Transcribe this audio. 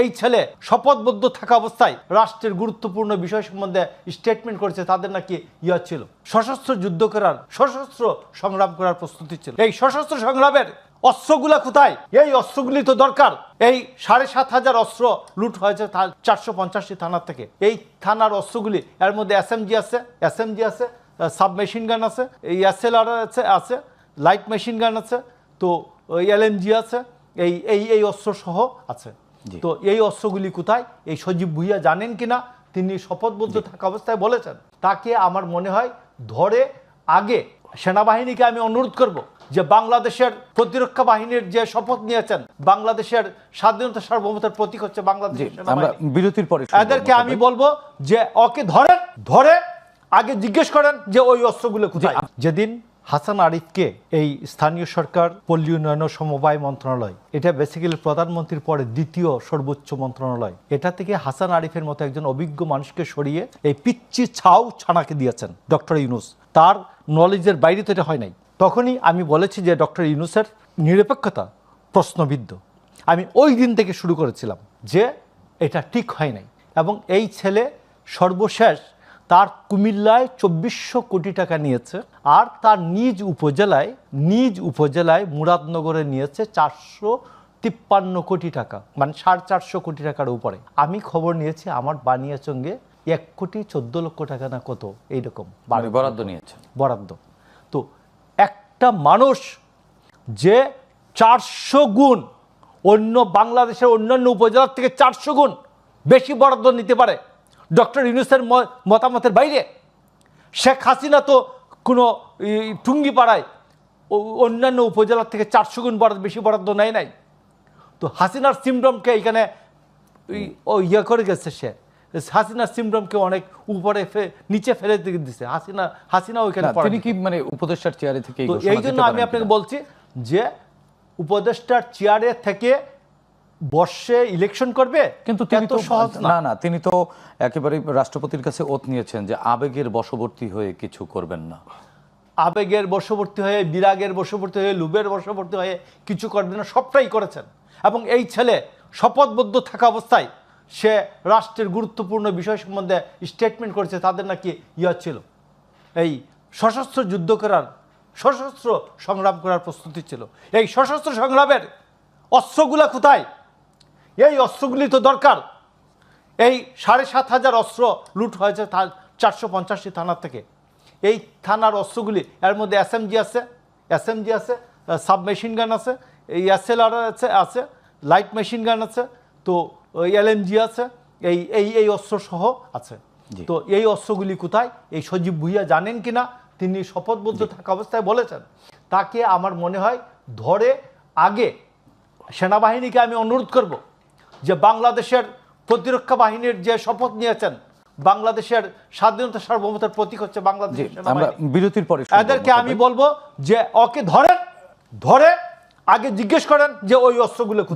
এই ছেলে শপথবদ্ধ থাকা অবস্থায় রাষ্ট্রের গুরুত্বপূর্ণ বিষয় সম্বন্ধে স্টেটমেন্ট করেছে, তাদের নাকি ইয়া ছিল। সশস্ত্র যুদ্ধ করার, সশস্ত্র সংগ্রাম করার প্রস্তুতি ছিল। এই সশস্ত্র সংগ্রামের অস্ত্রগুলা কোথায়? এই অস্ত্রগুলি তো দরকার। এই সাড়ে সাত হাজার অস্ত্র লুট হয়েছে চারশো পঞ্চাশটি থানার থেকে। এই থানার অস্ত্রগুলি, এর মধ্যে এসএমজি আছে এসএমজি আছে সাব মেশিন গান আছে এই এসএলআর আছে আছে লাইট মেশিন গান আছে, তো এলএমজি আছে, এই এই এই অস্ত্র সহ আছে। তো এই অস্ত্রগুলি কোথায়? এই সজীব ভুইয়া জানেন কিনা? তিনি শপথবদ্ধ থাকা অবস্থায় বলেছেন। তাকে আমার মনে হয় ধরে আগে সেনাবাহিনীকে আমি অনুরোধ করব যে বাংলাদেশের প্রতিরক্ষা বাহিনীর যে শপথ নিয়েছেন বাংলাদেশের স্বাধীনতা সার্বভৌমতার প্রতীক হচ্ছে জি বাংলাদেশের আমরা বিরতির পরে এদেরকে আমি বলব যে ওকে ধরেন ধরে আগে জিজ্ঞেস করেন যে ওই অস্ত্রগুলো কোথায়। যেদিন হাসান আরিফকে এই স্থানীয় সরকার, পল্লী উন্নয়ন সমবায় মন্ত্রণালয়, এটা বেসিক্যালি প্রধানমন্ত্রীর পরে দ্বিতীয় সর্বোচ্চ মন্ত্রণালয়, এটা থেকে হাসান আরিফের মতো একজন অভিজ্ঞ মানুষকে সরিয়ে এই পিচ্ছি ছাউ ছানাকে দিয়েছেন ডক্টর ইউনুস। তার নলেজের বাইরে তো এটা হয় নাই। তখনই আমি বলেছি যে ডক্টর ইউনুসের নিরপেক্ষতা প্রশ্নবিদ্ধ। আমি ওই দিন থেকে শুরু করেছিলাম যে এটা ঠিক হয় নাই এবং এই ছেলে সর্বশেষ তার কুমিল্লায় চব্বিশশো কোটি টাকা নিয়েছে আর তার নিজ উপজেলায় নিজ উপজেলায় মুরাদনগরে নিয়েছে চারশো তিপ্পান্ন কোটি টাকা মানে সাড়ে চারশো কোটি টাকার উপরে। আমি খবর নিয়েছি আমার বানিয়া বানিয়াচঙ্গে এক কোটি চোদ্দ লক্ষ টাকা না কত এইরকম। মানে বরাদ্দ নিয়েছে। বরাদ্দ। তো একটা মানুষ যে চারশো গুণ অন্য বাংলাদেশের অন্যান্য উপজেলার থেকে চারশো গুণ বেশি বরাদ্দ নিতে পারে ডক্টর ইউনুসের মতামতের বাইরে। শেখ হাসিনা তো কোনো টুঙ্গিপাড়ায় অন্যান্য উপজেলার থেকে চারশো গুণ বরাদ্দ বেশি বরাদ্দ নেয় নাই। তো হাসিনার সিমডমকে এখানে ও ইয়ে করে গেছে সে। হাসিনার সিমডমকে অনেক উপরে নিচে ফেলে দিয়ে দিছে। হাসিনা হাসিনা ওইখানে তিনি কি মানে উপদেষ্টার চেয়ারে থেকে এই জন্য আমি আপনাকে বলছি যে উপদেষ্টার চেয়ারে থেকে বর্ষে ইলেকশন করবে? কিন্তু তিনি তো সহজ না। না না তিনি তো একেবারে রাষ্ট্রপতির কাছে ওত নিয়েছেন যে আবেগের বশবর্তী হয়ে কিছু করবেন না। আবেগের বশবর্তী হয়ে বিরাগের বশবর্তী হয়ে লুবের বশবর্তী হয়ে কিছু করবেন না সবটাই করেছেন। এবং এই ছেলে শপথবদ্ধ থাকা অবস্থায় সে রাষ্ট্রের গুরুত্বপূর্ণ বিষয় সম্বন্ধে স্টেটমেন্ট করেছে তাদের নাকি ইয়া ছিল। এই সশস্ত্র যুদ্ধ করার সশস্ত্র সংগ্রাম করার প্রস্তুতি ছিল। এই সশস্ত্র সংগ্রামের অস্ত্রগুলা কোথায়? এই অস্ত্রগুলি তো দরকার। এই সাড়ে সাত হাজার অস্ত্র লুট হয়েছে চারশো পঞ্চাশটি থানার থেকে। এই থানার অস্ত্রগুলি এর মধ্যে এসএমজি আছে এসএমজি আছে সাব মেশিন গান আছে এই এসএলআর আছে আছে লাইট মেশিন গান আছে তো এলএমজি আছে এই এই এই অস্ত্র সহ আছে। তো এই অস্ত্রগুলি কোথায়? এই সজীব ভুইয়া জানেন কিনা তিনি শপথবদ্ধ থাকা অবস্থায় বলেছেন। তাকে আমার মনে হয় ধরে আগে সেনাবাহিনীকে আমি অনুরোধ করব। বাংলাদেশের প্রতিরক্ষা বাহিনীর যে শপথ নিয়েছেন বাংলাদেশের স্বাধীনতা সার্বভৌমতার প্রতীক হচ্ছে বাংলাদেশ আমরা বিরতির পরে এদেরকে আমি বলব যে ওকে ধরেন ধরে আগে জিজ্ঞেস করেন যে ওই অস্ত্রগুলো।